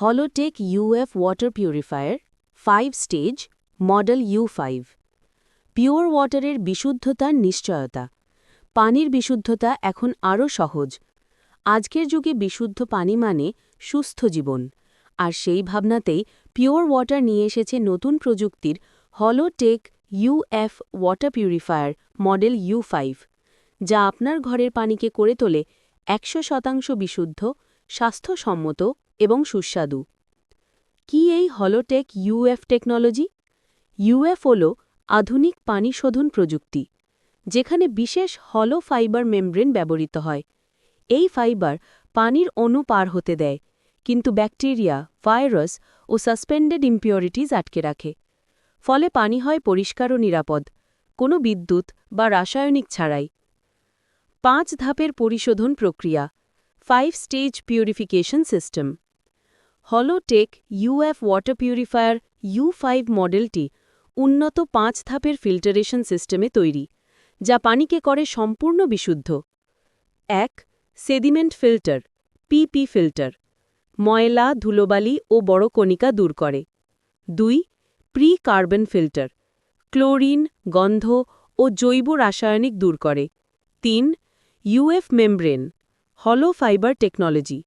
Holotech UF water purifier five stage model U five. Pure ওয়াটারের বিশুদ্ধতার নিশ্চয়তা। পানির বিশুদ্ধতা এখন আরও সহজ। আজকের যুগে বিশুদ্ধ পানি মানে সুস্থ জীবন। আর সেই ভাবনাতেই পিওর ওয়াটার নিয়ে এসেছে নতুন প্রযুক্তির Holotech UF water purifier model U five, যা আপনার ঘরের পানিকে করে তোলে একশো শতাংশ বিশুদ্ধ, স্বাস্থ্যসম্মত এবং সুস্বাদু। কি এই হলোটেক ইউএফ টেকনোলজি? ইউএফ হল আধুনিক পানি শোধন প্রযুক্তি, যেখানে বিশেষ হলো ফাইবার মেমব্রেন ব্যবহৃত হয়। এই ফাইবার পানির অণু পার হতে দেয়, কিন্তু ব্যাকটেরিয়া, ভাইরাস ও সাসপেন্ডেড ইম্পিওরিটিজ আটকে রাখে। ফলে পানি হয় পরিষ্কার ও নিরাপদ, কোনো বিদ্যুৎ বা রাসায়নিক ছাড়াই। পাঁচ ধাপের পরিশোধন প্রক্রিয়া five stage purification system Holotech UF water purifier U five মডেলটি উন্নত পাঁচ ধাপের ফিল্টারেশন সিস্টেমে তৈরি, যা পানিকে করে সম্পূর্ণ বিশুদ্ধ। এক সেদিমেন্ট ফিল্টার পিপি ফিল্টার, ময়লা, ধুলোবালি ও বড় কণিকা দূর করে। দুই প্রি কার্বন ফিল্টার, ক্লোরিন, গন্ধ ও জৈব রাসায়নিক দূর করে। তিন UF membrane, hollow fibre technology.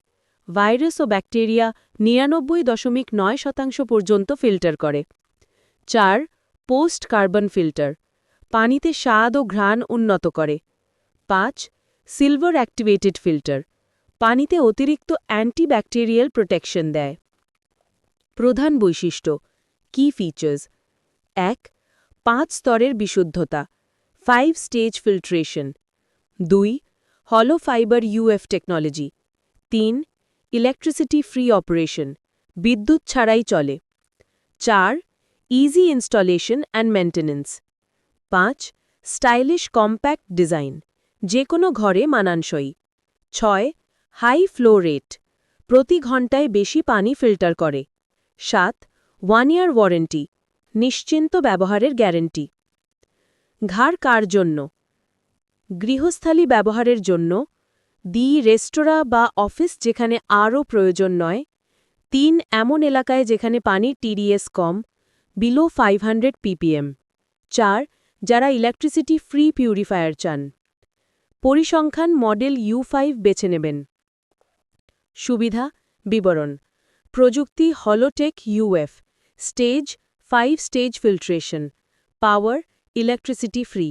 Virus ও ব্যাকটেরিয়া নিরানব্বই দশমিক নয় শতাংশ পর্যন্ত ফিল্টার করে। চার পোস্ট কার্বন ফিল্টার, পানিতে স্বাদ ও ঘ্রাণ উন্নত করে। পাঁচ, সিলভার অ্যাক্টিভেটেড ফিল্টার, পানিতে অতিরিক্ত অ্যান্টিব্যাকটেরিয়াল প্রোটেকশন দেয়। প্রধান বৈশিষ্ট্য কি ফিচার্স এক, পাঁচ স্তরের বিশুদ্ধতা ফাইভ স্টেজ ফিল্ট্রেশন দুই হলো ফাইবার ইউএফ টেকনোলজি তিন ইলেকট্রিসিটি ফ্রি অপারেশন বিদ্যুৎ ছাড়াই চলে। চার ইজি ইনস্টলেশন অ্যান্ড মেন্টেন্যান্স পাঁচ স্টাইলিশ কম্প্যাক্ট ডিজাইন যে কোনো ঘরে মানানসই। ছয় হাই ফ্লো রেট প্রতি ঘন্টায় বেশি পানি ফিল্টার করে। সাত ওয়ান ইয়ার ওয়ারেন্টি নিশ্চিন্ত ব্যবহারের গ্যারেন্টি ঘাড় কার জন্য? গৃহস্থালী ব্যবহারের জন্য দি রেস্তোরাঁ বা অফিস যেখানে আরও প্রয়োজন নয়, তিন এমন এলাকায় যেখানে পানির টিডিএস কম বিলো ফাইভ হান্ড্রেড পিপিএম চার, যারা ইলেকট্রিসিটি ফ্রি পিউরিফায়ার চান। পরিসংখ্যান মডেল ইউ ফাইভ বেছে নেবেন। সুবিধা, বিবরণ। প্রযুক্তি Holotech UF stage five stage filtration power electricity free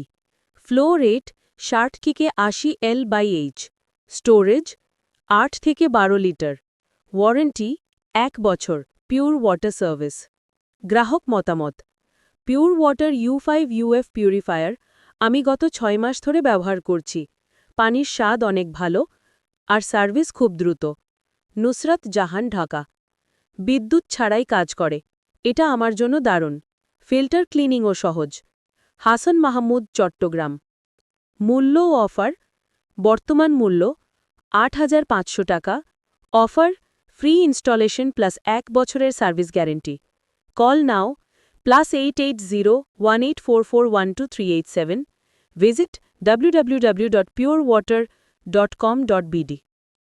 flow rate ষাট থেকে আশি এল বাই এইচ স্টোরেজ, আট থেকে বারো লিটার। ওয়ারেন্টি, এক বছর, পিওর ওয়াটার সার্ভিস। গ্রাহক মতামত, pure water U five UF purifier আমি গত ছয় মাস ধরে ব্যবহার করছি। পানির স্বাদ অনেক ভালো আর সার্ভিস খুব দ্রুত। নুসরাত জাহান, ঢাকা। বিদ্যুৎ ছাড়াই কাজ করে। এটা আমার জন্য দারুণ। ফিল্টার ক্লিনিংও সহজ। হাসান মাহমুদ, চট্টগ্রাম। মূল্য ও অফার, বর্তমান মূল্য আট হাজার পাঁচশো টাকা, অফার, ফ্রি ইনস্টলেশন প্লাস এক বছরের service guarantee. Call now, plus eight eight zero one eight four four one two three eight seven, visit www.purewater.com.bd